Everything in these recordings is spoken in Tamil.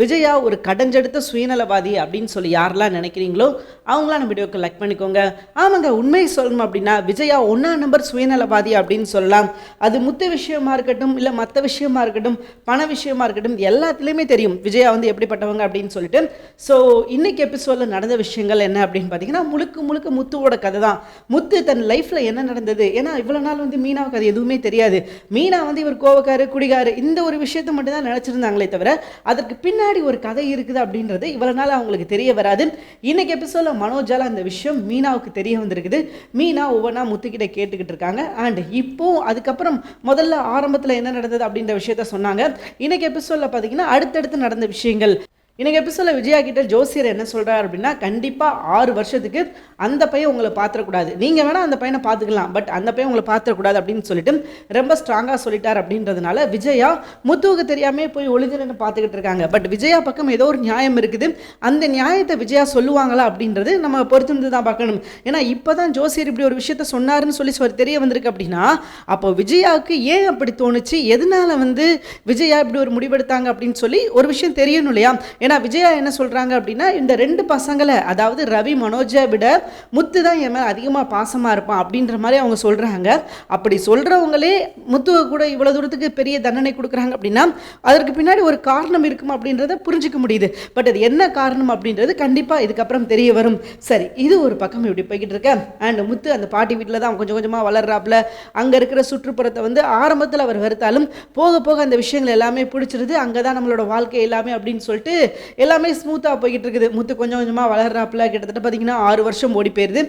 விஜயா ஒரு கடைஞ்செடுத்த சுயநலவாதி அப்படின்னு சொல்லி யாரெல்லாம் நினைக்கிறீங்களோ அவங்களாம் நம்ம வீடியோக்கு லைக் பண்ணிக்கோங்க. ஆமாங்க உண்மையை சொல்லணும் அப்படின்னா விஜயா ஒன்றா நம்பர் சுயநலவாதி அப்படின்னு சொல்லலாம். அது முத்து விஷயமா இருக்கட்டும் இல்லை மற்ற விஷயமா இருக்கட்டும் பண விஷயமா இருக்கட்டும் எல்லாத்துலேயுமே தெரியும். விஜயா வந்து எப்படிப்பட்டவங்க அப்படின்னு சொல்லிட்டு. ஸோ இன்னைக்கு எபிசோடில் நடந்த விஷயங்கள் என்ன அப்படின்னு பார்த்தீங்கன்னா முழுக்க முழுக்க முத்துவோட கதை தான் முத்து தன் லைஃப்பில் என்ன நடந்தது? ஏன்னா இவ்வளோ நாள் வந்து மீனாவுக்கு அது எதுவுமே தெரியாது. மீனா வந்து இவர் கோவக்காரு குடிகாரு இந்த ஒரு விஷயத்தை மட்டும்தான் நினச்சிருந்தாங்களே தவிர அதற்கு பின்னாடி ஒரு கதை இருக்குது அப்படின்றது இவ்வளோ நாள் அவங்களுக்கு தெரிய வராது. இன்னைக்கு எபிசோடில் மனோஜால அந்த விஷயம் மீனாவுக்கு தெரிய வந்திருக்குது. மீனா ஒவ்வொன்றா முத்துக்கிட்ட கேட்டுக்கிட்டு இருக்காங்க. அண்ட் இப்போ அதுக்கப்புறம் முதல்ல ஆரம்பத்தில் என்ன நடந்தது அப்படின்ற விஷயத்த சொன்னாங்க. இன்னைக்கு எபிசோடில் பார்த்தீங்கன்னா அடுத்தடுத்து நடந்த விஷயங்கள். இன்றைக்கி எபிசோடில் விஜயா கிட்ட ஜோசியர் என்ன சொல்கிறார் அப்படின்னா கண்டிப்பாக ஆறு வருஷத்துக்கு அந்த பையன் உங்களை பார்த்துடக்கூடாது. நீங்கள் வேணால் அந்த பையனை பார்த்துக்கலாம் பட் அந்த பையன் உங்களை பார்த்துடக்கூடாது அப்படின்னு சொல்லிட்டு ரொம்ப ஸ்ட்ராங்காக சொல்லிட்டார் அப்படின்றதுனால விஜயா முத்துவுக்கு தெரியாமே போய் ஒளிஞ்சு பார்த்துக்கிட்டு இருக்காங்க. பட் விஜயா பக்கம் ஏதோ ஒரு நியாயம் இருக்குது. அந்த நியாயத்தை விஜயா சொல்லுவாங்களா அப்படின்றது நம்ம பொறுத்திருந்து தான் பார்க்கணும். ஏன்னா இப்போ தான் ஜோசியர் இப்படி ஒரு விஷயத்த சொன்னாருன்னு சொல்லி தெரிய வந்திருக்கு அப்படின்னா அப்போ விஜயாவுக்கு ஏன் அப்படி தோணுச்சு? எதனால வந்து விஜயா இப்படி ஒரு முடிவெடுத்தாங்க அப்படின்னு சொல்லி ஒரு விஷயம் தெரியணும் இல்லையா? ஏன்னா விஜயா என்ன சொல்கிறாங்க அப்படின்னா இந்த ரெண்டு பசங்களை அதாவது ரவி மனோஜை விட முத்து தான் என் மேலே அதிகமாக பாசமாக இருப்பான் அப்படின்ற மாதிரி அவங்க சொல்கிறாங்க அப்படி சொல்கிறவங்களே முத்துவை கூட இவ்வளோ தூரத்துக்கு பெரிய தண்டனை கொடுக்குறாங்க அப்படின்னா அதற்கு பின்னாடி ஒரு காரணம் இருக்கும் அப்படின்றத புரிஞ்சுக்க முடியுது. பட் அது என்ன காரணம் அப்படின்றது கண்டிப்பாக இதுக்கப்புறம் தெரிய வரும். சரி இது ஒரு பக்கம் இப்படி போய்கிட்டு இருக்கேன் அண்ட் முத்து அந்த பாட்டி வீட்டில் தான் கொஞ்சம் கொஞ்சமாக வளர்றாப்புல. அங்கே இருக்கிற சுற்றுப்புறத்தை வந்து ஆரம்பத்தில் அவர் வருத்தாலும் போக போக அந்த விஷயங்கள் எல்லாமே பிடிச்சிருது. அங்கே தான் நம்மளோட வாழ்க்கை எல்லாமே அப்படின்னு சொல்லிட்டு எல்லாமே ஸ்மூத்தாக போய்கிட்டு இருக்குது முத்து கொஞ்சம் கொஞ்சமாக வளர்றாப்புல கிட்டத்தட்ட பார்த்தீங்கன்னா ஆறு வருஷம் ஓடி போயிருது.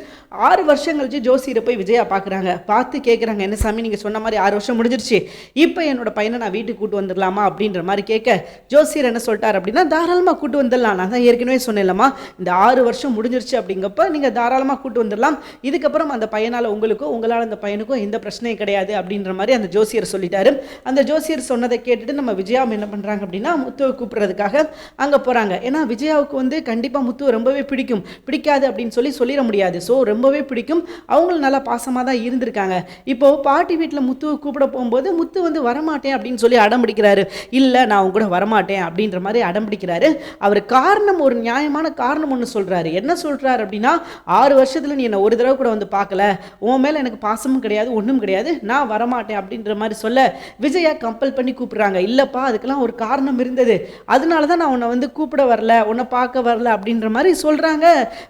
ஆறு வருஷம் கழிச்சு ஜோசியரை போய் விஜயா பார்க்குறாங்க பார்த்து கேட்குறாங்க என்ன சாமி நீங்கள் சொன்ன மாதிரி ஆறு வருஷம் முடிஞ்சிருச்சு. இப்போ என்னோட பையனை நான் வீட்டுக்கு கூட்டு வந்துடலாமா? அப்படின்ற மாதிரி கேட்க ஜோசியர் என்ன சொல்லிட்டார் அப்படின்னா தாராளமாக கூட்டு வந்துடலாம். நான் தான் ஏற்கனவே சொன்னேன்லம்மா இந்த ஆறு வருஷம் முடிஞ்சிருச்சு அப்படிங்கப்ப நீங்கள் தாராளமாக கூட்டு வந்துடலாம். இதுக்கப்புறம் அந்த பையனால் உங்களுக்கும் உங்களால் அந்த பையனுக்கும் எந்த பிரச்சனையும் கிடையாது. அப்படின்ற மாதிரி அந்த ஜோசியர் சொல்லிட்டாரு. அந்த ஜோசியர் சொன்னதை கேட்டுட்டு நம்ம விஜயாவும் என்ன பண்ணுறாங்க அப்படின்னா முத்துவை கூப்பிட்றதுக்காக அங்கே போகிறாங்க ஏன்னா விஜயாவுக்கு வந்து கண்டிப்பாக முத்து ரொம்பவே பிடிக்கும். பிடிக்காது அப்படின்னு சொல்லி சொல்லிட முடியாது. ஸோ ரொம்பவே பிடிக்கும். அவங்களும் நல்லா பாசமாக தான் இருந்திருக்காங்க. இப்போது பாட்டி வீட்டில் முத்துவை கூப்பிட போகும்போது முத்து வந்து வரமாட்டேன் அப்படின்னு சொல்லி அடம் பிடிக்கிறாரு. இல்லை நான் உங்க கூட வரமாட்டேன் அப்படின்ற மாதிரி அடம் பிடிக்கிறாரு. அவர் காரணம் ஒரு நியாயமான காரணம் ஒன்று சொல்கிறாரு என்ன சொல்கிறாரு அப்படின்னா ஆறு வருஷத்தில் நீ என்னை ஒரு தடவை கூட வந்து பார்க்கல. உன் மேலே எனக்கு பாசமும் கிடையாது ஒன்றும் கிடையாது. நான் வரமாட்டேன் அப்படின்ற மாதிரி சொல்ல விஜயா கம்பல் பண்ணி கூப்பிட்றாங்க. இல்லைப்பா அதுக்கெல்லாம் ஒரு காரணம் இருந்தது. அதனால தான் நான் உன்னை வந்து வந்து கூப்பிட வரல உன்னை பார்க்க வரல அப்படின்ற மாதிரி சொல்கிறாங்க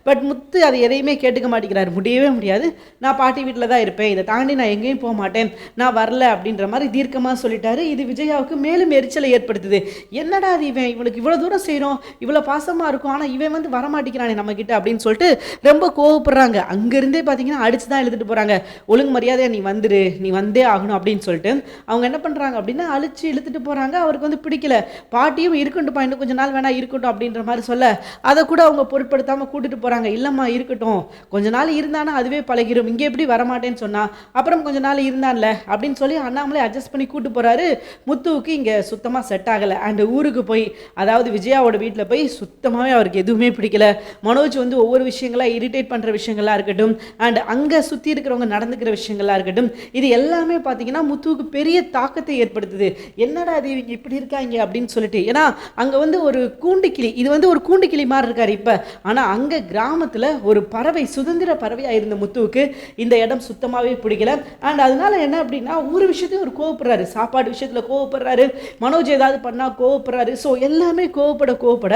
பட் முத்து அதை எதையுமே கேட்டுக்க மாட்டேங்கிறாரு. முடியவே முடியாது. நான் பாட்டி வீட்டில் தான் இருப்பேன். இதை தாண்டி நான் எங்கேயும் போக மாட்டேன். நான் வரல அப்படின்ற மாதிரி தீர்க்கமாக சொல்லிட்டாரு. இது விஜயாவுக்கு மேலும் எரிச்சலை ஏற்படுத்துது. என்னடா அது இவன்? இவனுக்கு இவ்வளோ தூரம் செய்கிறோம் இவ்வளோ பாசமாக இருக்கும். ஆனால் இவன் வந்து வரமாட்டேங்கிறானே நம்மக்கிட்ட அப்படின்னு சொல்லிட்டு ரொம்ப கோவப்படுறாங்க. அங்கேருந்தே பார்த்தீங்கன்னா அடிச்சு தான் எழுதிட்டு போகிறாங்க ஒழுங்கு மரியாதையாக நீ வந்துரு. நீ வந்தே ஆகணும் அப்படின்னு சொல்லிட்டு அவங்க என்ன பண்ணுறாங்க அப்படின்னா அழிச்சு இழுத்துட்டு போகிறாங்க அவருக்கு வந்து பிடிக்கல. பாட்டியும் இருக்கட்டும்ப்பா. இன்னும் கொஞ்சம் நாள் வேணா இருக்கட்டும் அப்படின்ற மாதிரி சொல்ல அதை கூட அவங்க பொருட்படுத்தாமல் கூட்டிட்டு போகிறாங்க இல்லைம்மா இருக்கட்டும். கொஞ்ச நாள் இருந்தானா அதுவே பழகிடும் இங்கே எப்படி வரமாட்டேன்னு சொன்னால் அப்புறம் கொஞ்ச நாள் இருந்தான்ல அப்படின்னு சொல்லி அண்ணாமலே அட்ஜஸ்ட் பண்ணி கூட்டு போகிறாரு முத்துவுக்கு இங்கே சுத்தமாக செட் ஆகலை. அண்ட் ஊருக்கு போய் அதாவது விஜயாவோட வீட்டில் போய் சுத்தமாகவே அவருக்கு எதுவுமே பிடிக்கல. மனோஜ் வந்து ஒவ்வொரு விஷயங்களாக இரிட்டேட் பண்ணுற விஷயங்களா இருக்கட்டும் அண்ட் அங்கே சுற்றி இருக்கிறவங்க நடந்துக்கிற விஷயங்களாக இருக்கட்டும் இது எல்லாமே பார்த்தீங்கன்னா முத்துவுக்கு பெரிய தாக்கத்தை ஏற்படுத்துது. என்னடா இது இவங்க இப்படி இருக்காங்க அப்படின்னு சொல்லிட்டு. ஏன்னா அங்கே வந்து ஒரு கூண்டுக்கிளி. இது வந்து ஒரு கூண்டுக்கிளி மாதிரி இருக்காரு இப்போ. ஆனால் அங்கே கிராமத்தில் ஒரு பறவை சுதந்திர பறவையாக இருந்த முத்துவுக்கு இந்த இடம் சுத்தமாகவே பிடிக்கல. அண்ட் அதனால என்ன அப்படின்னா ஒரு விஷயத்தையும் ஒரு கோவப்படுறாரு. சாப்பாடு விஷயத்தில் கோவப்படுறாரு. மனோஜ் ஏதாவது பண்ணால் கோவப்படுறாரு. ஸோ எல்லாமே கோவப்பட கோவப்பட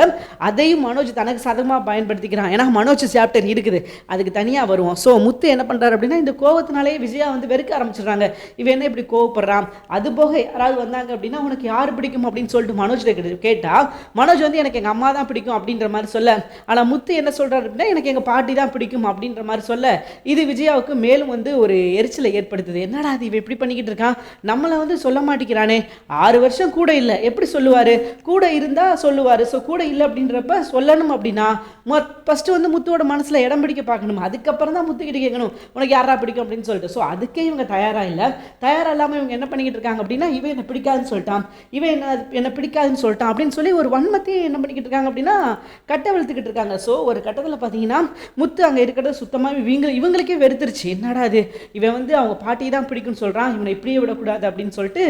அதையும் மனோஜ் தனக்கு சாதகமாக பயன்படுத்திக்கிறான். ஏன்னா மனோஜ் சாப்டர் இருக்குது. அதுக்கு தனியாக வருவோம் ஸோ முத்து என்ன பண்ணுறாரு அப்படின்னா இந்த கோவத்தினாலே விஜயா வந்து வெறுக்க ஆரம்பிச்சிடுறாங்க. இவன் என்ன இப்படி கோவப்படுறான்? அது போக யாராவது வந்தாங்க அப்படின்னா உனக்கு யார் பிடிக்கும் அப்படின்னு சொல்லிட்டு மனோஜ் கேட்டால் மனோஜ் வந்து எனக்கு எங்கள் அம்மா தான் பிடிக்கும் அப்படின்ற மாதிரி சொல்ல. ஆனால் முத்து என்ன சொல்கிறாரு அப்படின்னா எனக்கு எங்கள் பாட்டி தான் பிடிக்கும் அப்படின்ற மாதிரி சொல்ல. இது விஜயாவுக்கு மேலும் வந்து ஒரு எரிச்சலை ஏற்படுத்துது. என்னடா அது இவன் இப்படி பண்ணிக்கிட்டு இருக்கான்? நம்மளை வந்து சொல்ல மாட்டேங்கிறானே ஆறு வருஷம் கூட இல்லை. எப்படி சொல்லுவார்? கூட இருந்தால் சொல்லுவார். ஸோ கூட இல்லை அப்படின்றப்ப சொல்லணும் அப்படின்னா ஃபஸ்ட்டு வந்து முத்துவோட மனசில் இடம் பிடிக்க பார்க்கணும். அதுக்கப்புறம் தான் முத்துக்கிட்ட கேட்கணும். உனக்கு யாரா பிடிக்கும் அப்படின்னு சொல்லிட்டு. ஸோ அதுக்கே இவங்க தயாராக இல்லை. தயாராக இல்லாமல் இவங்க என்ன பண்ணிக்கிட்டு இருக்காங்க அப்படின்னா இவன் என்ன பிடிக்காதுன்னு சொல்லிட்டான். இவன் என்ன என்ன பிடிக்காதுன்னு சொல்லிட்டான் அப்படின்னு சொல்லி ஒரு வன்மத்தையும் என்ன பண்ணிக்கிட்டு இருக்காங்க அப்படின்னா கட்ட வெளுத்துக்கிட்டு இருக்காங்க. ஸோ ஒரு கட்டத்தில் பார்த்தீங்கன்னா முத்து அங்கே இருக்கிறது சுத்தமாக இவங்க இவங்களுக்கே வெறுத்துருச்சு. என்னடா அது இவன் வந்து அவங்க பாட்டி தான் பிடிக்கும்னு சொல்கிறான் இவனை இப்படியே விடக்கூடாது அப்படின்னு சொல்லிட்டு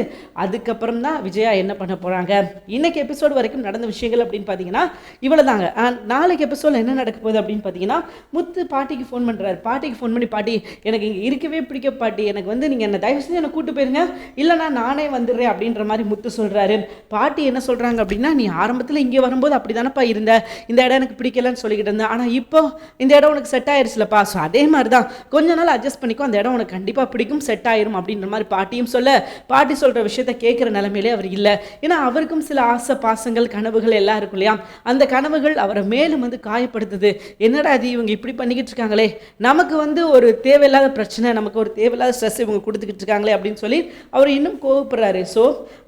அதுக்கப்புறம் தான் விஜயா என்ன பண்ண போகிறாங்க இன்னைக்கு எபிசோடு வரைக்கும் நடந்த விஷயங்கள் அப்படின்னு பார்த்தீங்கன்னா இவ்வளோ தாங்க நாளைக்கு எபிசோடில் என்ன நடக்க போகுது அப்படின்னு பார்த்தீங்கன்னா முத்து பாட்டிக்கு ஃபோன் பண்ணுறாரு பாட்டிக்கு ஃபோன் பண்ணி பாட்டி எனக்கு இங்கே இருக்கவே பிடிக்க பாட்டி. எனக்கு வந்து நீங்கள் என்ன தயவு செஞ்சு என்னை கூட்டு போயிருங்க. இல்லைனா நானே வந்துடுறேன் அப்படின்ற மாதிரி முத்து சொல்கிறாரு பாட்டி என்ன சொல்கிறாங்க அப்படின்னா நீ ஆரம்பத்தில் இங்கே வரும்போது அப்படி தானேப்பா இருந்த. இந்த இடம் எனக்கு பிடிக்கலன்னு சொல்லிக்கிட்டு இருந்தேன் ஆனால் இப்போ இந்த இடம் உனக்கு செட் ஆயிடுச்சுலப்பா ஸோ அதே மாதிரி தான் கொஞ்ச நாள் அட்ஜஸ்ட் பண்ணிக்கோ. அந்த இடம் உனக்கு கண்டிப்பாக பிடிக்கும் செட் ஆயிரும் அப்படின்ற மாதிரி பாட்டியும் சொல்ல பாட்டி சொல்கிற விஷயத்த கேட்குற நிலைமையிலே அவர் இல்லை. ஏன்னா அவருக்கும் சில ஆசை பாசங்கள் கனவுகள் எல்லாம் இருக்கும் இல்லையா? அந்த கனவுகள் அவரை மேலும் வந்து காயப்படுத்துது என்னடா அது இவங்க இப்படி பண்ணிக்கிட்டு இருக்காங்களே? நமக்கு வந்து ஒரு தேவையில்லாத பிரச்சனை நமக்கு ஒரு தேவையில்லாத ஸ்ட்ரெஸ் இவங்க கொடுத்துக்கிட்டு இருக்காங்களே அப்படின்னு சொல்லி அவர் இன்னும் கோவப்படுறாரு. ஸோ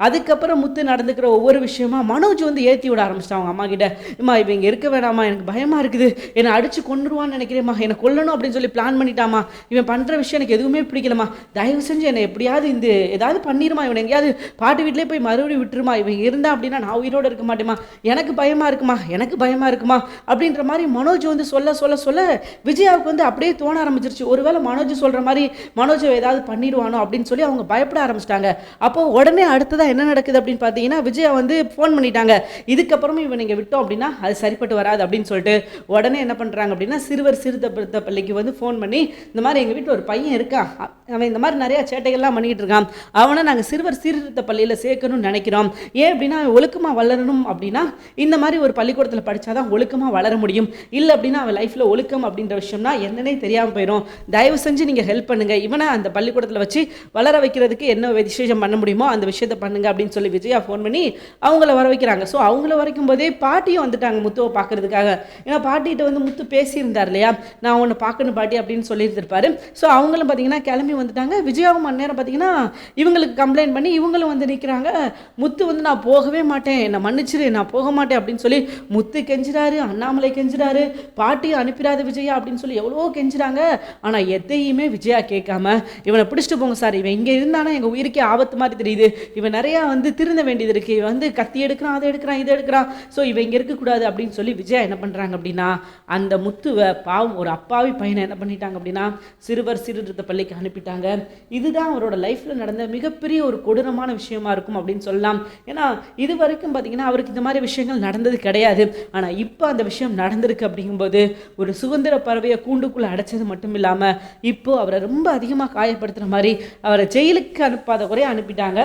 அதுக்கப்புறம் முத்து நடந்துக்கிற ஒவ்வொரு விஷயமா மனோஜ் வந்து ஏற்றி விட ஆரம்பிச்சிட்டாங்க அவங்க அம்மா கிட்ட. அம்மா இவங்க இருக்க வேணாமா எனக்கு பயமாக இருக்குது. என்னை அடிச்சு கொண்டுருவான்னு நினைக்கிறேம்மா. என்னை கொல்லணும் அப்படின்னு சொல்லி பிளான் பண்ணிட்டாமா இவன் பண்ணுற விஷயம் எனக்கு எதுவுமே பிடிக்கலம்மா. தயவு செஞ்சு என்னை எப்படியாவது இந்த ஏதாவது பண்ணிடுமா இவன் எங்கேயாவது பாட்டு வீட்டிலே போய் மறுபடியும் விட்டுருமா இவன் இருந்தா அப்படின்னா நான் உயிரோடு இருக்க மாட்டேமா எனக்கு பயமாக இருக்குமா? எனக்கு பயமாக இருக்குமா? அப்படின்ற மாதிரி மனோஜ் வந்து சொல்ல சொல்ல சொல்ல விஜயாவுக்கு வந்து அப்படியே தோண ஆரம்பிச்சிருச்சு. ஒருவேளை மனோஜ் சொல்கிற மாதிரி மனோஜை ஏதாவது பண்ணிடுவானோ அப்படின்னு சொல்லி அவங்க பயப்பட ஆரம்பிச்சிட்டாங்க. அப்போ உடனே அடுத்ததாக என்ன நடக்குது அப்படின்னு பார்த்தீங்கன்னா விஜயா வந்து ஃபோன் பண்ணிட்டாங்க. இதுக்கப்புறமும் இவன் நீங்கள் விட்டோம் அப்படின்னா அது சரிப்பட்டு வராது அப்படின்னு சொல்லிட்டு உடனே என்ன பண்ணுறாங்க அப்படின்னா சிறுவர் சிறுத்த பள்ளிக்கு வந்து ஃபோன் பண்ணி இந்த மாதிரி எங்கள் வீட்டில் ஒரு பையன் இருக்கான். அவன் இந்த மாதிரி நிறையா சேட்டைகள்லாம் பண்ணிக்கிட்டு இருக்கான். அவனை நாங்கள் சிறுவர் சீர்திருத்த பள்ளியில் சேர்க்கணும்னு நினைக்கிறோம். ஏன் அப்படின்னா ஒழுக்கமாக வளரணும் அப்படின்னா இந்த மாதிரி ஒரு பள்ளிக்கூடத்தில் படித்தாதான் ஒழுக்கமாக வளர முடியும். முடியும். இல்லை அப்படின்னா அவன் லைஃப்பில் ஒழுக்கம் அப்படின்ற விஷயம்னா என்னன்னே தெரியாமல் போயிடும் தயவு செஞ்சு நீங்கள் ஹெல்ப் பண்ணுங்கள் இவனை அந்த பள்ளிக்கூடத்தில் வச்சு வளர வைக்கிறதுக்கு என்ன விசேஷம் பண்ண முடியுமோ அந்த விஷயத்தை பண்ணுங்க அப்படின்னு சொல்லி விஜயா ஃபோன் பண்ணி அவங்கள வர வைக்கிறாங்க. ஸோ அவங்கள வரைக்கும் போதே பாட்டியும் வந்துட்டாங்க முத்துவை பார்க்கறதுக்காக. ஏன்னா பாட்டிகிட்ட வந்து முத்து பேசியிருந்தார் இல்லையா? நான் உன்னை பார்க்கணும் பாட்டி அப்படின்னு சொல்லியிருந்திருப்பாரு ஸோ அவங்களும் பார்த்தீங்கன்னா கிளம்பி வந்துட்டாங்க. விஜயாவும் மணி நேரம் பார்த்தீங்கன்னா இவங்களுக்கு கம்ப்ளைண்ட் பண்ணி இவங்களும் வந்து நிற்கிறாங்க முத்து வந்து நான் போகவே மாட்டேன். என்னை மன்னிச்சிரு. நான் போக மாட்டேன். அப்படின்னு சொல்லி முத்து கெஞ்சுறாரு. அண்ணாமலை கெஞ்சினாரு. பாட்டி அனுப்பிடாத விஜயா அப்படின்னு சொல்லி எவ்வளோ கெஞ்சினாங்க. ஆனால் எதையுமே விஜயா கேட்காம இவனை பிடிச்சிட்டு போங்க சார். இவன் இங்கே இருந்தானா? எங்கள் உயிருக்கே ஆபத்து மாதிரி தெரியுது. இவன் நிறையா வந்து திருந்த வேண்டியது இருக்கு. இவன் வந்து கத்தி எடுக்கிறான் அதை எடுக்கிறான் இதை எடுக்கிறான். ஸோ இவன் இங்கே இருக்கக்கூடாது அப்படின்னு சொல்லி விஜயா என்ன பண்ணுறாங்க அப்படின்னா அந்த முத்துவை பாவம் ஒரு அப்பாவி பையனை என்ன பண்ணிட்டாங்க அப்படின்னா சிறுவர் சீர்திருத்த பள்ளிக்கு அனுப்பிட்டாங்க. இதுதான் அவரோட லைஃப்பில் நடந்த மிகப்பெரிய ஒரு கொடூரமான விஷயமா இருக்கும் அப்படின்னு சொல்லலாம். ஏன்னா இது வரைக்கும் பார்த்தீங்கன்னா அவருக்கு இந்த மாதிரி விஷயங்கள் நடந்தது கிடையாது. ஆனால் இப்போ அந்த விஷயம் நடந்திருக்கு அப்படிங்கும்போது ஒரு சுதந்திர பறவையை கூண்டுக்குள்ளே அடைச்சது மட்டும் இல்லாமல் இப்போது அவரை ரொம்ப அதிகமாக காயப்படுத்துகிற மாதிரி அவரை ஜெயிலுக்கு அனுப்பாத குறைய அனுப்பிட்டாங்க.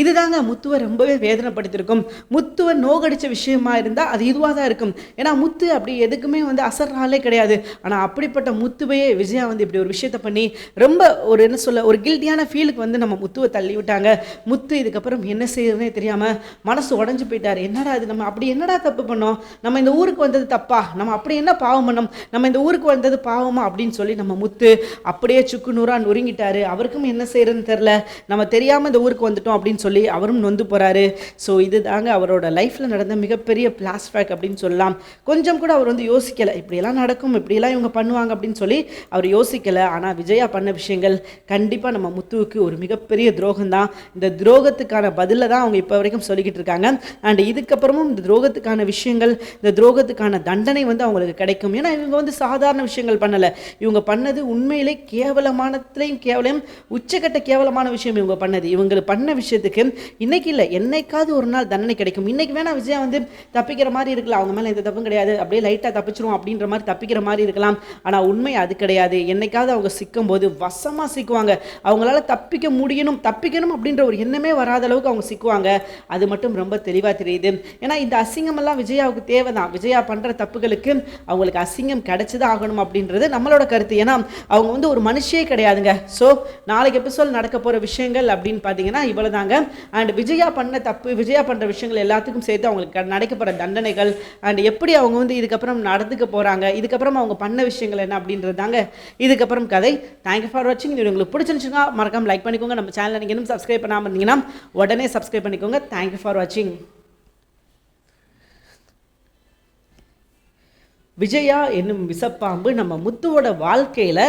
இதுதாங்க முத்துவை ரொம்பவே வேதனைப்படுத்தியிருக்கும். முத்துவை நோகடிச்ச விஷயமா இருந்தால் அது இதுவாக தான் இருக்கும். ஏன்னா முத்து அப்படி எதுக்குமே வந்து அசர்றாலே கிடையாது. ஆனால் அப்படிப்பட்ட முத்துவையே விஜயா வந்து இப்படி ஒரு விஷயத்த பண்ணி ரொம்ப ஒரு என்ன சொல்ல ஒரு கில்ட்டியான ஃபீலுக்கு வந்து நம்ம முத்துவை தள்ளி விட்டாங்க. முத்து இதுக்கப்புறம் என்ன செய்யறதுனே தெரியாமல் மனசு உடஞ்சு போயிட்டார். என்னடா இது நம்ம அப்படி என்னடா தப்பு பண்ணோம்? நம்ம இந்த ஊருக்கு வந்தது தப்பா? நம்ம அப்படி என்ன பாவம் பண்ணோம்? நம்ம இந்த ஊருக்கு வந்தது பாவமா? அப்படின்னு சொல்லி நம்ம முத்து அப்படியே சுக்கு நூறா நொறுங்கிட்டாரு. அவருக்கும் என்ன செய்யறதுன்னு தெரில நம்ம தெரியாமல் இந்த ஊருக்கு வந்துட்டோம் அப்படின்னு சொல்லி அவரும் நொந்து போகிறாரு ஸோ இது தாங்க அவரோட லைஃப்பில் நடந்த மிகப்பெரிய பிளாஸ்பேக் அப்படின்னு சொல்லலாம். கொஞ்சம் கூட அவர் வந்து யோசிக்கலை. இப்படியெல்லாம் நடக்கும் இப்படியெல்லாம் இவங்க பண்ணுவாங்க அப்படின்னு சொல்லி அவர் யோசிக்கலை. ஆனால் விஜயா பண்ண விஷயங்கள் கண்டிப்பாக நம்ம முத்துவுக்கு ஒரு மிகப்பெரிய துரோகம் தான் இந்த துரோகத்துக்கான பதிலை தான் அவங்க இப்போ வரைக்கும் சொல்லிக்கிட்டு இருக்காங்க. அண்ட் இதுக்கப்புறமும் இந்த துரோகத்துக்கான விஷயங்கள் இந்த துரோகத்துக்கான தண்டனை வந்து அவங்களுக்கு கிடைக்கும். ஏன்னா இவங்க வந்து சாதாரண விஷயங்கள் பண்ணலை. இவங்க பண்ணது உண்மையிலே கேவலமானத்துலேயும் கேவலம் உச்சக்கட்ட கேவலமான விஷயம் இவங்க பண்ணது. இவங்க பண்ண விஷயத்துக்கு இன்னைக்கு இல்லை என்னைக்காவது ஒரு நாள் தண்டனை கிடைக்கும். இன்னைக்கு வேணா விஜயா வந்து தப்பிக்கிற மாதிரி இருக்கலாம். அவங்க மேலே எந்த தப்பும் கிடையாது. அப்படியே லைட்டாக தப்பிச்சிரும் அப்படின்ற மாதிரி தப்பிக்கிற மாதிரி இருக்கலாம். ஆனால் உண்மை அது கிடையாது. என்னைக்காவது அவங்க சிக்கும் போது வசமாக சிக்குவாங்க. அவங்களால தப்பிக்க முடியணும் தப்பிக்கணும் அப்படின்ற ஒரு எண்ணமே வராத அளவுக்கு அவங்க சிக்குவாங்க. அது மட்டும் ரொம்ப தெளிவாக தெரியுது. ஏன்னா இந்த அசிங்கமெல்லாம் விஜயாவுக்கு தேவை தான் விஜயா பண்ணுற தப்புகளுக்கு அவங்களுக்கு அசிங்கம் கிடைச்சுதான் ஆகணும் அப்படின்றது நம்மளோட கருத்து. ஏன்னா அவங்க வந்து ஒரு மனுஷே கிடையாதுங்க. ஸோ நாளைக்கு எபிசோட் நடக்க போகிற விஷயங்கள் அப்படின்னு பார்த்தீங்கன்னா இவ்வளோதாங்க அண்ட் விஜயா பண்ண தப்பு விஜயா பண்ணுற விஷயங்கள் எல்லாத்துக்கும் சேர்த்து அவங்களுக்கு நடக்கப்படுற தண்டனைகள் அண்ட் எப்படி அவங்க வந்து இதுக்கப்புறம் நடந்துக்க போகிறாங்க இதுக்கப்புறம் அவங்க பண்ண விஷயங்கள் என்ன அப்படின்றது தாங்க. இதுக்கப்புறம் கதை. தேங்க்யூ ஃபார் வாட்சிங் இது உங்களுக்கு பிடிச்சிருந்துச்சுன்னா மறக்காமல் லைக் பண்ணிக்கோங்க. நம்ம சேனலை நீங்கள் இன்னும் சப்ஸ்கிரைப் பண்ணாமல் இருந்தீங்கன்னா உடனே சப்ஸ்கிரைப் பண்ணிக்கோங்க. தேங்க்யூ ஃபார் வாட்சிங் விஜயா என்னும் விசப்பாம்பு நம்ம முத்துவோட வாழ்க்கையில்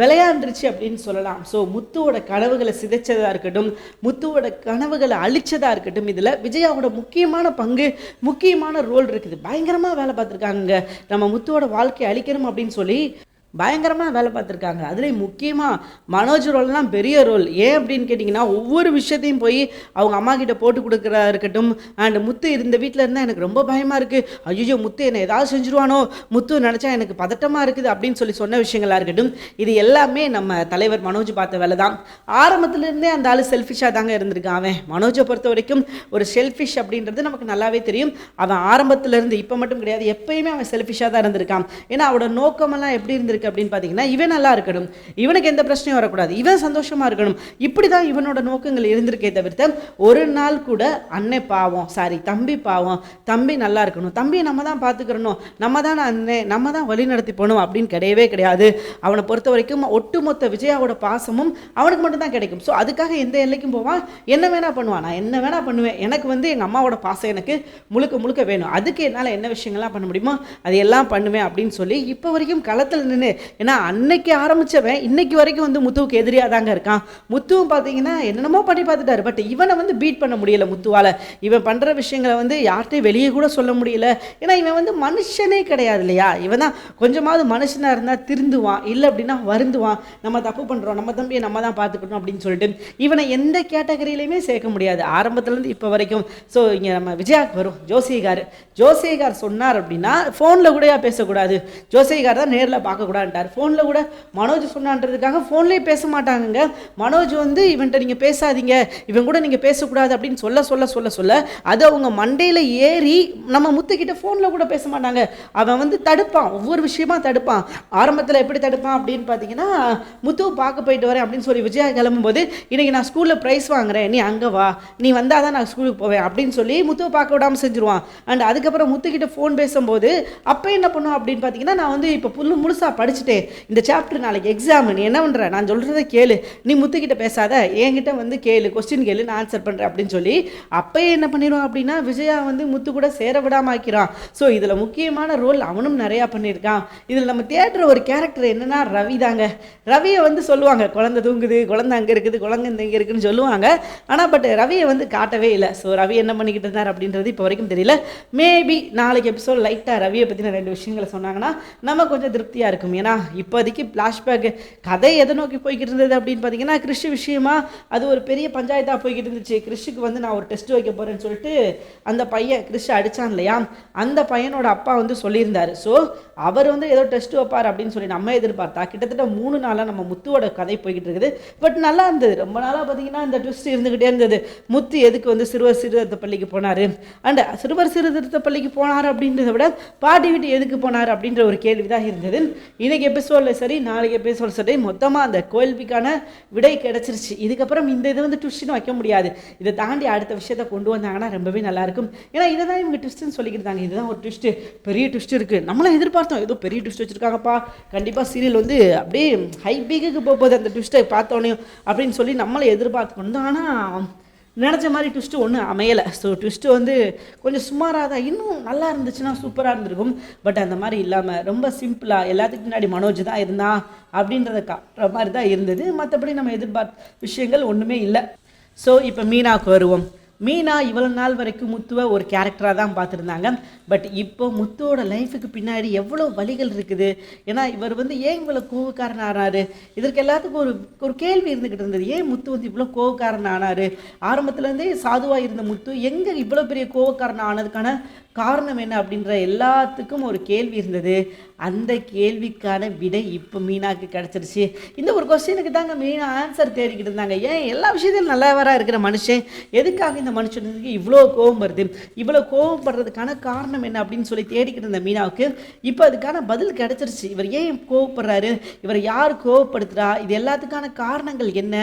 விளையாண்டுருச்சு அப்படின்னு சொல்லலாம். ஸோ முத்துவோட கனவுகளை சிதைச்சதாக இருக்கட்டும் முத்துவோட கனவுகளை அழிச்சதாக இருக்கட்டும் இதில் விஜயாவோட முக்கியமான பங்கு முக்கியமான ரோல் இருக்குது. பயங்கரமாக வேலை பார்த்துருக்காங்க. நம்ம முத்துவோட வாழ்க்கையை அழிக்கணும் அப்படின்னு சொல்லி பயங்கரமாக வேலை பார்த்துருக்காங்க. அதுலேயும் முக்கியமாக மனோஜ் ரோல்லாம் பெரிய ரோல். ஏன் அப்படின்னு கேட்டிங்கன்னா ஒவ்வொரு விஷயத்தையும் போய் அவங்க அம்மா கிட்ட போட்டு கொடுக்குறதா இருக்கட்டும் அண்ட் முத்து இந்த வீட்டில் இருந்தால் எனக்கு ரொம்ப பயமாக இருக்குது ஐயோ முத்து என்னை ஏதாவது செஞ்சுருவானோ? முத்து நினச்சா எனக்கு பதட்டமாக இருக்குது அப்படின்னு சொல்லி சொன்ன விஷயங்களாக இருக்கட்டும் இது எல்லாமே நம்ம தலைவர் மனோஜ் பார்த்த வேலை தான். ஆரம்பத்துலேருந்தே அந்த ஆள் செல்ஃபிஷாக தாங்க இருந்திருக்கான் அவன். மனோஜை பொறுத்த வரைக்கும் ஒரு செல்ஃபிஷ் அப்படின்றது நமக்கு நல்லாவே தெரியும். அவன் ஆரம்பத்துலேருந்து இப்போ மட்டும் கிடையாது எப்பயுமே அவன் செல்ஃபிஷாக தான் இருந்திருக்கான். ஏன்னா அவனோட நோக்கமெல்லாம் எப்படி இருந்திருக்கு? இருக்குது அப்படின்னு பார்த்தீங்கன்னா இவன் நல்லா இருக்கணும். இவனுக்கு எந்த பிரச்சனையும் வரக்கூடாது. இவன் சந்தோஷமா இருக்கணும். இப்படி தான் இவனோட நோக்கங்கள் இருந்திருக்கே தவிர்த்து ஒரு நாள் கூட அன்னை பாவம் சாரி தம்பி பாவம் தம்பி நல்லா இருக்கணும். தம்பியை நம்ம தான் பார்த்துக்கிறணும் நம்ம தான் அண்ணே நம்ம தான் வழி நடத்தி போகணும் அப்படின்னு கிடையவே கிடையாது. அவனை பொறுத்த வரைக்கும் ஒட்டுமொத்த விஜயாவோட பாசமும் அவனுக்கு மட்டும்தான் கிடைக்கும். ஸோ அதுக்காக எந்த எல்லைக்கும் போவான்? என்ன வேணா பண்ணுவான். நான் என்ன வேணா பண்ணுவேன். எனக்கு வந்து எங்கள் அம்மாவோட பாசம் எனக்கு முழுக்க முழுக்க வேணும். அதுக்கு என்னால் என்ன விஷயங்கள்லாம் பண்ண முடியுமோ அது எல்லாம் பண்ணுவேன் அப்படின்னு சொல்லி இப்போ வரைக்கும் களத்தில் நின்று ஏன்னா அன்னைக்கு ஆரம்பித்தவன் இன்னைக்கு வரைக்கும் வந்து முத்துவுக்கு எதிரியாக தாங்க இருக்கான். முத்துவும் பார்த்தீங்கன்னா என்னென்னமோ பண்ணி பார்த்துட்டாரு பட் இவனை வந்து பீட் பண்ண முடியல முத்துவால். இவன் பண்ணுற விஷயங்களை வந்து யார்கிட்டையும் வெளியே கூட சொல்ல முடியல. ஏன்னா இவன் வந்து மனுஷனே கிடையாது இல்லையா? இவன் தான் கொஞ்சமாவது மனுஷனாக இருந்தால் திருந்துவான். இல்லை அப்படின்னா வருந்துவான். நம்ம தப்பு பண்ணுறோம் நம்ம தம்பியை நம்ம தான் பார்த்துக்கணும் அப்படின்னு சொல்லிட்டு இவனை எந்த கேட்டகரியிலையுமே சேர்க்க முடியாது. ஆரம்பத்துலேருந்து இப்போ வரைக்கும். ஸோ இங்கே நம்ம விஜயாக்கு வரும். ஜோசிகார் ஜோசிகார் சொன்னார் அப்படின்னா ஃபோனில் கூட பேசக்கூடாது. ஜோசிகார் தான் நேரில் பார்க்கக்கூடாதுன்ட்டார் ஃபோனில் கூட மனோஜ் சொன்னான்றதுக்காக ஃபோன்லேயே பேச மாட்டாங்கங்க மனோஜ் வந்து இவன்கிட்ட நீங்கள் பேசாதீங்க. இவன் கூட நீங்கள் பேசக்கூடாது அப்படின்னு சொல்ல சொல்ல சொல்ல சொல்ல அது அவங்க மண்டையில் ஏறி நம்ம முத்துக்கிட்ட ஃபோனில் கூட பேச மாட்டாங்க. அவன் வந்து தடுப்பான். ஒவ்வொரு விஷயமா தடுப்பான். ஆரம்பத்தில் எப்படி தடுப்பான் அப்படின்னு பார்த்தீங்கன்னா முத்துவை பார்க்க போயிட்டு வரேன் அப்படின்னு சொல்லி விஜயா கிளம்பும்போது இன்னைக்கு நான் ஸ்கூலில் ப்ரைஸ் வாங்குறேன். நீ அங்கே வா. நீ வந்தால் தான் நான் ஸ்கூலுக்கு போவேன் அப்படின்னு சொல்லி முத்துவை பார்க்க விடாமல் செஞ்சுருவான். அண்ட் அதுக்கப்புறம் முத்துக்கிட்ட ஃபோன் பேசும்போது அப்போ என்ன பண்ணுவோம் அப்படின்னு பார்த்தீங்கன்னா நான் வந்து இப்போ புல்லு முழுசாக படிச்சுட்டு இந்த சாப்டர் நாளைக்கு எக்ஸாம் நீ என்ன பண்ணுற நான் சொல்கிறத கேளு. நீ முத்துக்கிட்ட பேசாத. என்கிட்ட வந்து கேளு. கொஸ்டின் கேளு. நான் ஆன்சர் பண்ணுறேன் அப்படின்னு சொல்லி அப்பயே என்ன பண்ணிடுவான் அப்படின்னா விஜயா வந்து முத்து கூட சேர விடாம ஆக்கிறான் ஸோ இதில் முக்கியமான ரோல் அவனும் நிறையா பண்ணியிருக்கான். இதில் நம்ம தேடுற ஒரு கேரக்டர் என்னன்னா ரவி தாங்க. ரவியை வந்து சொல்லுவாங்க குழந்தை தூங்குது குழந்தை அங்கே இருக்குது குழந்தை இங்கே இருக்குன்னு சொல்லுவாங்க. ஆனால் பட் ரவியை வந்து காட்டவே இல்லை. ஸோ ரவி என்ன பண்ணிக்கிட்டு இருந்தார் அப்படின்றது இப்போ வரைக்கும் தெரியல. மேபி நாளைக்கு எபிசோட் லைட்டாக ரவியை பற்றின ரெண்டு விஷயங்களை சொன்னாங்கன்னா நம்ம கொஞ்சம் திருப்தியாக இருக்கும் பார்த்தீங்கன்னா இப்போதைக்கு ஃப்ளாஷ்பேக்கு கதை எதை நோக்கி போய்கிட்டு இருந்தது அப்படின்னு பார்த்தீங்கன்னா கிறிஷ் விஷயமா அது ஒரு பெரிய பஞ்சாயத்தாக போய்கிட்டு இருந்துச்சு கிறிஷுக்கு வந்து நான் ஒரு டெஸ்ட் வைக்க போகிறேன்னு சொல்லிட்டு அந்த பையன் கிறிஷ் அடித்தான் இல்லையா? அந்த பையனோட அப்பா வந்து சொல்லியிருந்தாரு. ஸோ அவர் வந்து ஏதோ டெஸ்ட் வைப்பார் அப்படின்னு சொல்லி நம்ம எதிர்பார்த்தா கிட்டத்தட்ட மூணு நாளாக நம்ம முத்துவோட கதை போய்கிட்டு இருக்குது பட் நல்லா இருந்தது. ரொம்ப நாளாக பார்த்தீங்கன்னா இந்த ட்விஸ்ட் இருந்துக்கிட்டே இருந்தது. முத்து எதுக்கு வந்து சிறுவர் சீர்திருத்த பள்ளிக்கு போனார்? அண்ட் சிறுவர் சீர்திருத்த பள்ளிக்கு போனார் அப்படின்றத விட பாட்டி வீட்டு எதுக்கு போனார் அப்படின்ற ஒரு கேள்வி தான் இருந்தது. இன்றைக்கி எபிசோடில் சரி நாளைக்கு எபிசோடில் சரி மொத்தமாக அந்த கேள்விக்கான விடை கிடச்சிருச்சு. இதுக்கப்புறம் இந்த இது வந்து ட்விஸ்ட்னு வைக்க முடியாது. இதை தாண்டி அடுத்த விஷயத்தை கொண்டு வந்தாங்கன்னா ரொம்பவே நல்லாயிருக்கும் ஏன்னா இதை தான் இவங்க ட்விஸ்ட்னு சொல்லிக்கிட்டாங்க இதுதான் ஒரு ட்விஸ்ட்டு பெரிய ட்விஸ்ட் இருக்குது நம்மளும் எதிர்பார்த்தோம். ஏதோ பெரிய ட்விஸ்ட் வச்சுருக்காங்கப்பா. கண்டிப்பாக சீரியல் வந்து அப்படியே ஹை பீக்குக்கு போகும்போது அந்த ட்விஸ்ட்டை பார்த்தோன்னே அப்படின்னு சொல்லி நம்மளை எதிர்பார்த்து கொண்டு ஆனால் நினச்ச மாதிரி ட்விஸ்ட்டு ஒன்றும் அமையலை. ஸோ ட்விஸ்ட்டு வந்து கொஞ்சம் சுமாராக தான் இன்னும் நல்லா இருந்துச்சுன்னா சூப்பராக இருந்திருக்கும். பட் அந்த மாதிரி இல்லாமல் ரொம்ப சிம்பிளாக எல்லாத்துக்கு முன்னாடி மனோஜ் தான் இருந்தான் அப்படின்றத காட்டுற மாதிரி தான் இருந்தது. மற்றபடி நம்ம எதிர்பார்த்த விஷயங்கள் ஒன்றுமே இல்லை. ஸோ இப்போ மீனாவுக்கு வருவோம். மீனா இவ்வளோ நாள் வரைக்கும் முத்துவை ஒரு கேரக்டராக தான் பார்த்துருந்தாங்க. பட் இப்போ முத்துவோட லைஃபுக்கு பின்னாடி எவ்வளோ வழிகள் இருக்குது? ஏன்னா இவர் வந்து ஏன் இவ்வளோ கோவக்காரன் ஆனாரு? இதற்கு எல்லாத்துக்கும் ஒரு ஒரு கேள்வி இருந்துக்கிட்டு இருந்தது. ஏன் முத்து வந்து இவ்வளோ கோவக்காரன் ஆனாரு? ஆரம்பத்துலேருந்தே சாதுவாக இருந்த முத்து எங்கே இவ்வளோ பெரிய கோவக்காரன் ஆனதுக்கான காரணம் என்ன அப்படின்ற எல்லாத்துக்கும் ஒரு கேள்வி இருந்தது. அந்த கேள்விக்கான விடை இப்போ மீனாக்கு கிடச்சிருச்சு. இந்த ஒரு கொஸ்டினுக்கு தாங்க மீனா ஆன்சர் தேடிக்கிட்டு இருந்தாங்க. ஏன் எல்லா விஷயத்திலும் நல்லவராக இருக்கிற மனுஷன்? எதுக்காக இந்த மனுஷனுக்கு இவ்வளோ கோவம் வருது? இவ்வளோ கோவம் படுறதுக்கான காரணம் என்ன அப்படின்னு சொல்லி தேடிக்கிட்டு இருந்த மீனாவுக்கு இப்போ அதுக்கான பதில் கிடச்சிருச்சு. இவர் ஏன் கோவப்படுறாரு? இவர் யார் கோவப்படுத்துகிறா இது எல்லாத்துக்கான காரணங்கள் என்ன?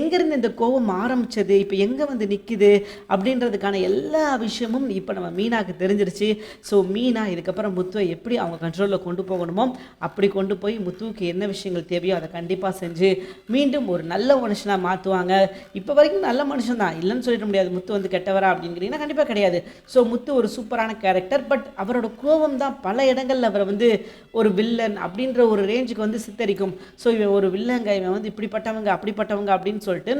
எங்கேருந்து இந்த கோவம் ஆரம்பிச்சது? இப்போ எங்கே வந்து நிற்குது அப்படின்றதுக்கான எல்லா விஷயமும் இப்போ நம்ம மீனாக்கு தெரிஞ்சு தெரிஞ்சிருச்சு. ஸோ மீனா இதுக்கப்புறம் முத்துவை எப்படி அவங்க கண்ட்ரோலில் கொண்டு போகணுமோ அப்படி கொண்டு போய் முத்துவுக்கு என்ன விஷயங்கள் தேவையோ அதை கண்டிப்பாக செஞ்சு மீண்டும் ஒரு நல்ல மனுஷனாக மாற்றுவாங்க இப்போ வரைக்கும் நல்ல மனுஷன் தான். இல்லைன்னு சொல்லிட முடியாது. முத்து வந்து கெட்டவரா அப்படிங்கிறீங்கன்னா கண்டிப்பாக கிடையாது. ஸோ முத்து ஒரு சூப்பரான கேரக்டர் பட் அவரோட கோபம் தான் பல இடங்களில் அவரை வந்து ஒரு வில்லன் அப்படின்ற ஒரு ரேஞ்சுக்கு வந்து சித்தரிக்கும். ஸோ இவன் ஒரு வில்லங்க இவன் வந்து இப்படிப்பட்டவங்க அப்படிப்பட்டவங்க அப்படின்னு சொல்லிட்டு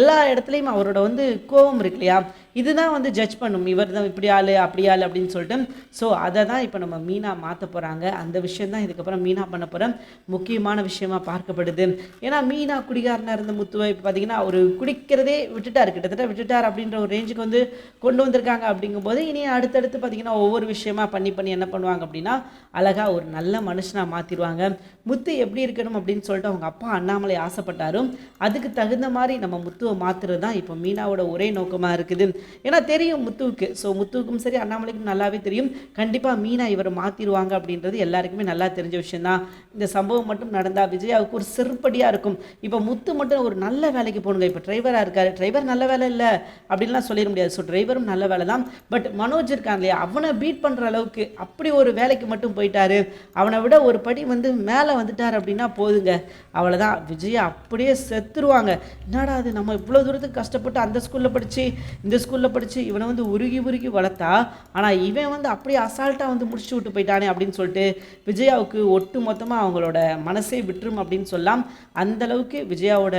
எல்லா இடத்துலையும் அவரோட வந்து கோபம் இருக்கு இல்லையா? இதுதான் வந்து ஜட்ஜ் பண்ணும். இவர் தான் இப்படி ஆளு அப்படி ஆளு அப்படின்னு சொல்லிட்டு. ஸோ அதை தான் இப்போ நம்ம மீனா மாற்ற போகிறாங்க அந்த விஷயம் தான் இதுக்கப்புறம் மீனா பண்ண போகிற முக்கியமான விஷயமா பார்க்கப்படுது. ஏன்னா மீனா குடிகாரனாக இருந்த முத்துவை இப்போ பார்த்தீங்கன்னா அவர் குடிக்கிறதே விட்டுட்டார். கிட்டத்தட்ட விட்டுட்டார் அப்படின்ற ஒரு ரேஞ்சுக்கு வந்து கொண்டு வந்திருக்காங்க அப்படிங்கும்போது இனி அடுத்தடுத்து பார்த்தீங்கன்னா ஒவ்வொரு விஷயமா பண்ணி பண்ணி என்ன பண்ணுவாங்க அப்படின்னா அழகாக ஒரு நல்ல மனுஷனாக மாற்றிடுவாங்க முத்து எப்படி இருக்கணும் அப்படின்னு சொல்லிட்டு அவங்க அப்பா அண்ணாமலை ஆசைப்பட்டாரும் அதுக்கு தகுந்த மாதிரி நம்ம முத்துவை மாற்றுறது தான் இப்போ மீனாவோட ஒரே நோக்கமாக இருக்குது. ஏன்னா தெரியும் முத்துவுக்கு. ஸோ முத்துவுக்கும் சரி அண்ணாமலைக்கும் நல்லாவே தெரியும். கண்டிப்பாக மீனா இவரை மாற்றிடுவாங்க அப்படின்றது எல்லாருக்குமே நல்லா தெரிஞ்ச விஷயம்தான். இந்த சம்பவம் மட்டும் நடந்தால் விஜயாவுக்கு ஒரு செருப்படியாக இருக்கும். இப்போ முத்து மட்டும் ஒரு நல்ல வேலைக்கு போகணுங்க. இப்போ டிரைவராக இருக்கார். டிரைவர் நல்ல வேலை இல்லை. அப்படின்லாம் சொல்லிட முடியாது. ஸோ டிரைவரும் நல்ல வேலை தான் பட் மனோஜ் இருக்கான் இல்லையா? அவனை பீட் பண்ணுற அளவுக்கு அப்படி ஒரு வேலைக்கு மட்டும் போயிட்டாரு. அவனை விட ஒரு படி வந்து மேலே வந்துட்டார் அப்படின்னா போதுங்க. அவ்வளோதான் விஜய் அப்படியே செத்துருவாங்க. என்னடா அது நம்ம இவ்வளோ தூரத்துக்கு கஷ்டப்பட்டு அந்த ஸ்கூலில் படித்து இந்த ஸ்கூலில் படித்து இவனை வந்து உருகி உருகி வளர்த்தா? ஆனால் இவன் வந்து அப்படியே அசால்ட்டாக வந்து முடிச்சு விட்டு போயிட்டானே அப்படின்னு சொல்லிட்டு விஜயாவுக்கு ஒட்டு மொத்தமாக அவங்களோட மனசே விட்டுரும் அப்படின்னு சொல்லலாம் அந்த அளவுக்கு விஜயாவோட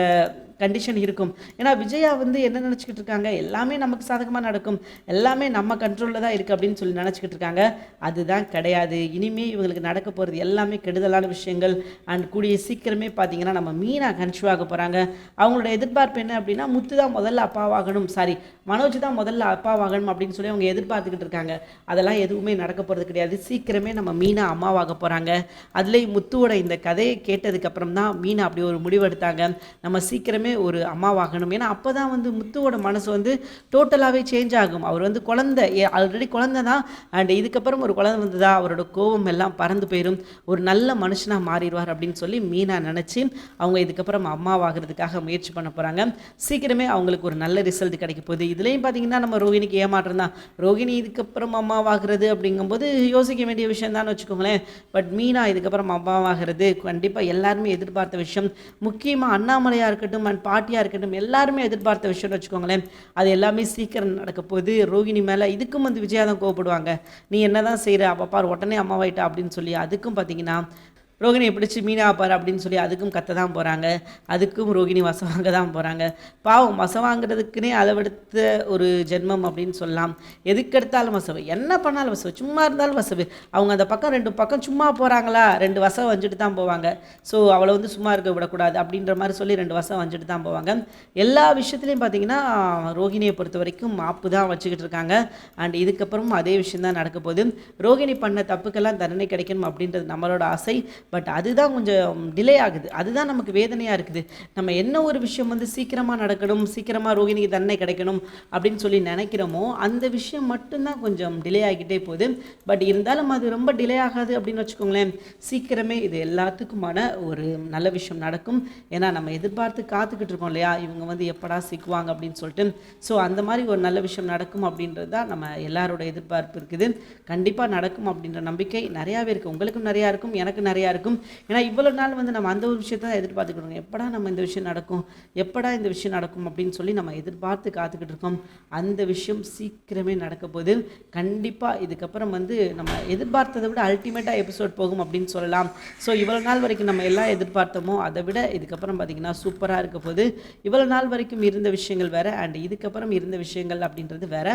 கண்டிஷன் இருக்கும். ஏன்னா விஜயா வந்து என்ன நினச்சிக்கிட்டு இருக்காங்க? எல்லாமே நமக்கு சாதகமாக நடக்கும். எல்லாமே நம்ம கண்ட்ரோலில் தான் இருக்குது அப்படின்னு சொல்லி நினச்சிக்கிட்டு இருக்காங்க. அதுதான் கிடையாது. இனிமே இவங்களுக்கு நடக்க போகிறது எல்லாமே கெடுதலான விஷயங்கள். அண்ட் கூடிய சீக்கிரமே பார்த்தீங்கன்னா நம்ம மீனா கன்சியூவ் ஆக போகிறாங்க அவங்களோட எதிர்பார்ப்பு என்ன அப்படின்னா முத்து தான் முதல்ல அப்பாவாகணும். சாரி மனோஜ் தான் முதல்ல அப்பாவாகணும் அப்படின்னு சொல்லி அவங்க எதிர்பார்த்துக்கிட்டு இருக்காங்க. அதெல்லாம் எதுவுமே நடக்க போகிறது கிடையாது. சீக்கிரமே நம்ம மீனா அம்மாவாக போகிறாங்க அதுலேயும் முத்துவோட இந்த கதையை கேட்டதுக்கப்புறம் தான் மீனா அப்படி ஒரு முடிவெடுத்தாங்க. நம்ம சீக்கிரமே ஒரு அம்மாவாகணும் ஏன்னா அப்போ தான் வந்து முத்துவோட மனசு வந்து டோட்டலாகவே சேஞ்ச் ஆகும். அவர் வந்து குழந்தை. ஆல்ரெடி குழந்தை தான். அண்ட் இதுக்கப்புறம் ஒரு குழந்தை வந்ததா அவரோட கோபம் எல்லாம் பறந்து போயிடும் ஒரு நல்ல மனுஷனாக மாறிடுவார் அப்படின்னு சொல்லி மீனா நினச்சி அவங்க இதுக்கப்புறம் அம்மாவாகிறதுக்காக முயற்சி பண்ண போகிறாங்க சீக்கிரமே அவங்களுக்கு ஒரு நல்ல ரிசல்ட் கிடைக்க போகுது. இதுலேயும் பார்த்தீங்கன்னா நம்ம ரோகிணிக்கு ஏமாற்றம் தான். ரோகிணி இதுக்கப்புறம் அம்மாவாகிறது அப்படிங்கும்போது யோசிக்க வேண்டிய விஷயம் தான் வச்சுக்கோங்களேன். பட் மீனா இதுக்கப்புறம் அம்மாவாகிறது கண்டிப்பாக எல்லாருமே எதிர்பார்த்த விஷயம். முக்கியமாக அண்ணாமலையாக இருக்கட்டும் இருக்கட்டும் பாட்டியாக இருக்கட்டும் எல்லாருமே எதிர்பார்த்த விஷயம்னு வச்சுக்கோங்களேன். அது எல்லாமே சீக்கிரம் நடக்க போகுது. ரோகிணி மேலே இதுக்கும் வந்து விஜயா தான் கோவப்படுவாங்க. நீ என்ன தான் செய்கிற அப்போ உடனே அம்மாவாயிட்டா அப்படின்னு சொல்லி அதுக்கும் பார்த்தீங்கன்னா ரோகிணியை பிடிச்சி மீனா பாரு அப்படின்னு சொல்லி அதுக்கும் கத்த தான் போகிறாங்க அதுக்கும் ரோகிணி வசம் வாங்க தான் போகிறாங்க பாவம் வசம் வாங்குறதுக்குனே அளவெடுத்த ஒரு ஜென்மம் அப்படின்னு சொல்லலாம். எதுக்கெடுத்தாலும் வசவு. என்ன பண்ணாலும் வசவு. சும்மா இருந்தாலும் வசவு. அவங்க அந்த பக்கம் ரெண்டு பக்கம் சும்மா போகிறாங்களா ரெண்டு வசம் வஞ்சிட்டு தான் போவாங்க. ஸோ அவளை வந்து சும்மா இருக்க விடக்கூடாது அப்படின்ற மாதிரி சொல்லி ரெண்டு வசம் வஞ்சிட்டு தான் போவாங்க. எல்லா விஷயத்துலையும் பார்த்தீங்கன்னா ரோகிணியை பொறுத்த வரைக்கும் மாப்பு தான் வச்சுக்கிட்டு இருக்காங்க. அண்ட் இதுக்கப்புறமும் அதே விஷயம் தான் நடக்க போகுது. ரோகிணி பண்ண தப்புக்கெல்லாம் தண்டனை கிடைக்கணும் அப்படின்றது நம்மளோட ஆசை. பட் அதுதான் கொஞ்சம் டிலே ஆகுது. அதுதான் நமக்கு வேதனையாக இருக்குது. நம்ம என்ன ஒரு விஷயம் வந்து சீக்கிரமாக நடக்கணும் சீக்கிரமாக ரோகிணிக்கு தண்டனை கிடைக்கணும் அப்படின்னு சொல்லி நினைக்கிறோமோ அந்த விஷயம் மட்டும்தான் கொஞ்சம் டிலே ஆகிட்டே போகுது. பட் இருந்தாலும் அது ரொம்ப டிலே ஆகாது அப்படின்னு வச்சுக்கோங்களேன். சீக்கிரமே இது எல்லாத்துக்குமான ஒரு நல்ல விஷயம் நடக்கும். ஏன்னா நம்ம எதிர்பார்த்து காத்துக்கிட்டு இருக்கோம் இல்லையா? இவங்க வந்து எப்படா சிக்குவாங்க அப்படின்னு சொல்லிட்டு. ஸோ அந்த மாதிரி ஒரு நல்ல விஷயம் நடக்கும் அப்படின்றது தான் நம்ம எல்லாரோட எதிர்பார்ப்பு இருக்குது. கண்டிப்பாக நடக்கும் அப்படின்ற நம்பிக்கை நிறையாவே இருக்குது உங்களுக்கும் நிறையா இருக்கும். எனக்கு நிறையா இருக்கும் ஏன்னா இவ்வளோ நாள் வந்து நம்ம அந்த ஒரு விஷயத்தை தான் எதிர்பார்த்துக்கிட்டு எப்படா நம்ம இந்த விஷயம் நடக்கும்? எப்படா இந்த விஷயம் நடக்கும் அப்படின்னு சொல்லி நம்ம எதிர்பார்த்து காத்துக்கிட்டு இருக்கோம். அந்த விஷயம் சீக்கிரமே நடக்க போகுது. கண்டிப்பாக இதுக்கப்புறம் வந்து நம்ம எதிர்பார்த்ததை விட அல்டிமேட்டாக எபிசோட் போகும் அப்படின்னு சொல்லலாம். ஸோ இவ்வளோ நாள் வரைக்கும் நம்ம எல்லாம் எதிர்பார்த்தோமோ அதை விட இதுக்கப்புறம் பார்த்திங்கன்னா சூப்பராக இருக்க போது இவ்வளோ நாள் வரைக்கும் இருந்த விஷயங்கள் வேறு அண்ட் இதுக்கப்புறம் இருந்த விஷயங்கள் அப்படின்றது வேறு.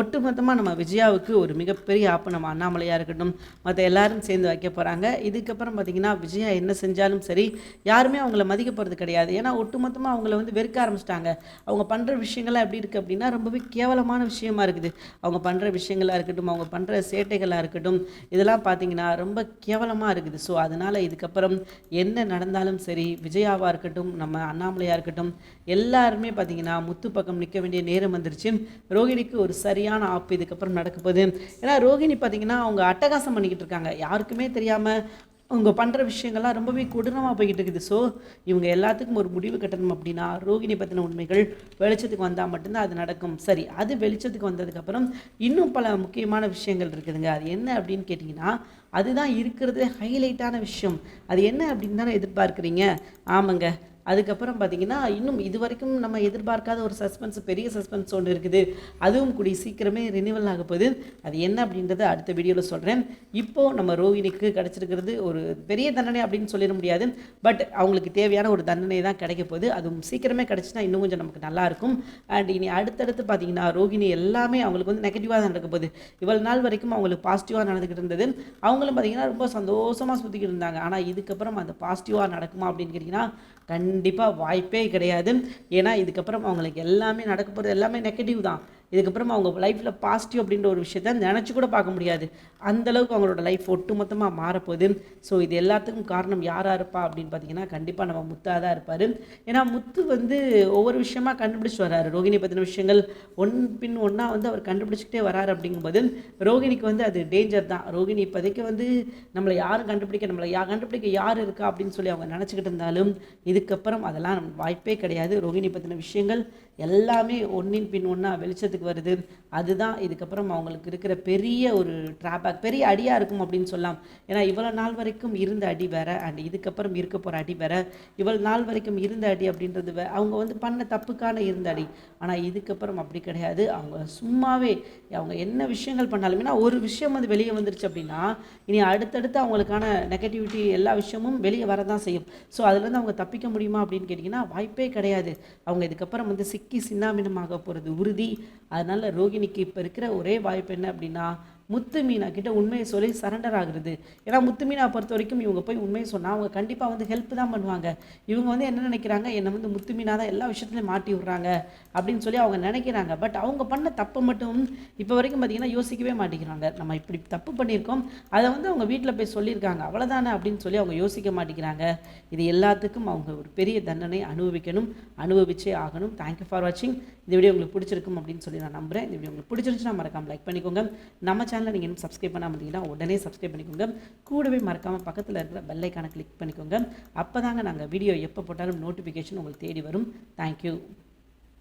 ஒட்டுமொத்தமாக நம்ம விஜயாவுக்கு ஒரு மிகப்பெரிய ஆப்பு நம்ம அண்ணாமலையாக இருக்கட்டும் மற்ற எல்லாரும் சேர்ந்து வைக்க போகிறாங்க இதுக்கப்புறம் பார்த்திங்கன்னா விஜயா என்ன செஞ்சாலும் சரி யாருமே அவங்கள மதிக்க போகிறது கிடையாது. ஏன்னா ஒட்டுமொத்தமாக அவங்கள வந்து வெறுக்க ஆரம்பிச்சிட்டாங்க. அவங்க பண்ணுற விஷயங்கள்லாம் எப்படி இருக்குது அப்படின்னா ரொம்பவே கேவலமான விஷயமா இருக்குது. அவங்க பண்ணுற விஷயங்களாக இருக்கட்டும் அவங்க பண்ணுற சேட்டைகளாக இருக்கட்டும் இதெல்லாம் பார்த்தீங்கன்னா ரொம்ப கேவலமாக இருக்குது. ஸோ அதனால் இதுக்கப்புறம் என்ன நடந்தாலும் சரி விஜயாவாக இருக்கட்டும் நம்ம அண்ணாமலையாக இருக்கட்டும் எல்லாருமே பார்த்தீங்கன்னா முத்து பக்கம் நிற்க வேண்டிய நேரம் வந்துருச்சு. ரோகிணிக்கு ஒரு சரியான ஆப்பு இதுக்கப்புறம் நடக்க போகுது. ஏன்னா ரோகிணி பார்த்தீங்கன்னா அவங்க அட்டகாசம் பண்ணிக்கிட்டு இருக்காங்க. யாருக்குமே தெரியாமல் அவங்க பண்ணுற விஷயங்கள்லாம் ரொம்பவே கொடூரமாக போய்கிட்டு இருக்குது. ஸோ இவங்க எல்லாத்துக்கும் ஒரு முடிவு கட்டணும் அப்படின்னா ரோகிணி பற்றின உண்மைகள் வெளிச்சத்துக்கு வந்தால் மட்டும்தான் அது நடக்கும். சரி அது வெளிச்சத்துக்கு வந்ததுக்கப்புறம் இன்னும் பல முக்கியமான விஷயங்கள் இருக்குதுங்க. அது என்ன அப்படின்னு கேட்டிங்கன்னா அதுதான் இருக்கிறது ஹைலைட்டான விஷயம். அது என்ன அப்படின்னு தானே எதிர்பார்க்குறீங்க? ஆமாங்க. அதுக்கப்புறம் பார்த்தீங்கன்னா இன்னும் இது வரைக்கும் நம்ம எதிர்பார்க்காத ஒரு சஸ்பென்ஸ் பெரிய சஸ்பென்ஸ் ஒன்று இருக்குது. அதுவும் கூடி சீக்கிரமே ரினிவல் ஆக போகுது. அது என்ன அப்படின்றத அடுத்த வீடியோவில் சொல்கிறேன் இப்போது நம்ம ரோஹினிக்கு கிடச்சிருக்கிறது ஒரு பெரிய தண்டனை அப்படின்னு சொல்லிட முடியாது. பட் அவங்களுக்கு தேவையான ஒரு தண்டனை தான் கிடைக்க போகுது. அதுவும் சீக்கிரமே கிடச்சினா இன்னும் கொஞ்சம் நமக்கு நல்லாயிருக்கும் அண்ட் இனி அடுத்தடுத்து பார்த்தீங்கன்னா ரோஹிணி எல்லாமே அவங்களுக்கு வந்து நெகட்டிவாக தான் நடக்க போகுது. இவ்வளோ நாள் வரைக்கும் அவங்களுக்கு பாசிட்டிவாக நடந்துக்கிட்டு இருந்தது. அவங்களும் பார்த்தீங்கன்னா ரொம்ப சந்தோஷமாக சுற்றிக்கிட்டு இருந்தாங்க. ஆனால் இதுக்கப்புறம் அந்த பாசிட்டிவாக நடக்குமா அப்படின்னு கேட்டிங்கன்னா கண்டிப்பாக வாய்ப்பே கிடையாது. ஏன்னா இதுக்கப்புறம் அவங்களுக்கு எல்லாமே நடக்க போகிறது எல்லாமே நெகட்டிவ் தான். இதுக்கப்புறம் அவங்க லைஃப்பில் பாசிட்டிவ் அப்படின்ற ஒரு விஷயத்த நினச்சி கூட பார்க்க முடியாது. அந்தளவுக்கு அவங்களோட லைஃப் ஒட்டுமொத்தமாக மாறப்போகுது. ஸோ இது எல்லாத்துக்கும் காரணம் யாராக இருப்பா அப்படின்னு பார்த்தீங்கன்னா கண்டிப்பாக நம்ம முத்தாக தான் இருப்பார். ஏன்னா முத்து வந்து ஒவ்வொரு விஷயமா கண்டுபிடிச்சிட்டு வராரு. ரோகிணி பற்றின விஷயங்கள் ஒன் பின் ஒன்றா வந்து அவர் கண்டுபிடிச்சிக்கிட்டே வராரு அப்படிங்கும்போது ரோகிணிக்கு வந்து அது டேஞ்சர் தான். ரோகிணி இப்போதைக்கு வந்து நம்மளை யாரும் கண்டுபிடிக்க நம்மளை யா கண்டுபிடிக்க யார் இருக்கா அப்படின்னு சொல்லி அவங்க நினச்சிக்கிட்டு இருந்தாலும் இதுக்கப்புறம் அதெல்லாம் வாய்ப்பே கிடையாது. ரோகிணி பற்றின விஷயங்கள் எல்லாமே ஒன்றின் பின் ஒன்றா வெளிச்சத்துக்கு வருது. அதுதான் இதுக்கப்புறம் அவங்களுக்கு இருக்கிற பெரிய ஒரு ட்ராபேக் பெரிய அடியாக இருக்கும் அப்படின்னு சொல்லலாம். ஏன்னா இவ்வளோ நாள் வரைக்கும் இருந்த அடி வேற அண்ட் இதுக்கப்புறம் இருக்க போகிற அடி வேற. இவ்வளோ நாள் வரைக்கும் இருந்த அடி அப்படின்றது வே அவங்க வந்து பண்ண தப்புக்கான இருந்த அடி. ஆனால் இதுக்கப்புறம் அப்படி கிடையாது. அவங்க சும்மாவே அவங்க என்ன விஷயங்கள் பண்ணாலும் ஏன்னா ஒரு விஷயம் வந்து வெளியே வந்துருச்சு அப்படின்னா இனி அடுத்தடுத்து அவங்களுக்கான நெகட்டிவிட்டி எல்லா விஷயமும் வெளியே வரதான் செய்யும். ஸோ அதுலேருந்து அவங்க தப்பிக்க முடியுமா அப்படின்னு கேட்டிங்கன்னா வாய்ப்பே கிடையாது. அவங்க இதுக்கப்புறம் வந்து சிக்கி சின்னாமினமாக போகிறது உறுதி. அதனால் ரோகிணிக்கு இப்போ இருக்கிற ஒரே வாய்ப்பு என்ன அப்படின்னா முத்து மீனா கிட்ட உண்மையை சொல்லி சரண்டர் ஆகுறது. ஏன்னா முத்து மீனா பொறுத்த வரைக்கும் இவங்க போய் உண்மையை சொன்னால் அவங்க கண்டிப்பாக வந்து ஹெல்ப் தான் பண்ணுவாங்க. இவங்க வந்து என்ன நினைக்கிறாங்க? என்னை வந்து முத்து மீனா தான் எல்லா விஷயத்துலையும் மாட்டி விட்றாங்க அப்படின்னு சொல்லி அவங்க நினைக்கிறாங்க. பட் அவங்க பண்ண தப்பை மட்டும் இப்போ வரைக்கும் பார்த்தீங்கன்னா யோசிக்கவே மாட்டேங்கிறாங்க. நம்ம இப்படி தப்பு பண்ணியிருக்கோம். அதை வந்து அவங்க வீட்டில் போய் சொல்லியிருக்காங்க. அவ்வளோதானே அப்படின்னு சொல்லி அவங்க யோசிக்க மாட்டேங்கிறாங்க. இது எல்லாத்துக்கும் அவங்க ஒரு பெரிய தண்டனை அனுபவிக்கணும். அனுபவிச்சே ஆகணும். தேங்க்யூ ஃபார் வாட்சிங் இந்த வீடியோ உங்களுக்கு பிடிச்சிருக்கும் அப்படின்னு சொல்லி நான் நம்புகிறேன் இந்த வீடியோ உங்களுக்கு பிடிச்சிருந்துச்சுன்னா மறக்காமல் லைக் பண்ணிக்கோங்க. நம்ம சேனலை நீங்கள் இன்னும் சப்ஸ்கிரைப் பண்ணாமல் இருந்தீங்கன்னா உடனே சப்ஸ்கிரைப் பண்ணிக்கோங்க. கூடவே மறக்காமல் பக்கத்தில் இருக்கிற பெல்லைக்கான கிளிக் பண்ணிக்கோங்க. அப்போ தாங்க நாங்கள் வீடியோ எப்போ போட்டாலும் நோட்டிஃபிகேஷன் உங்களுக்கு தேடி வரும். தேங்க்யூ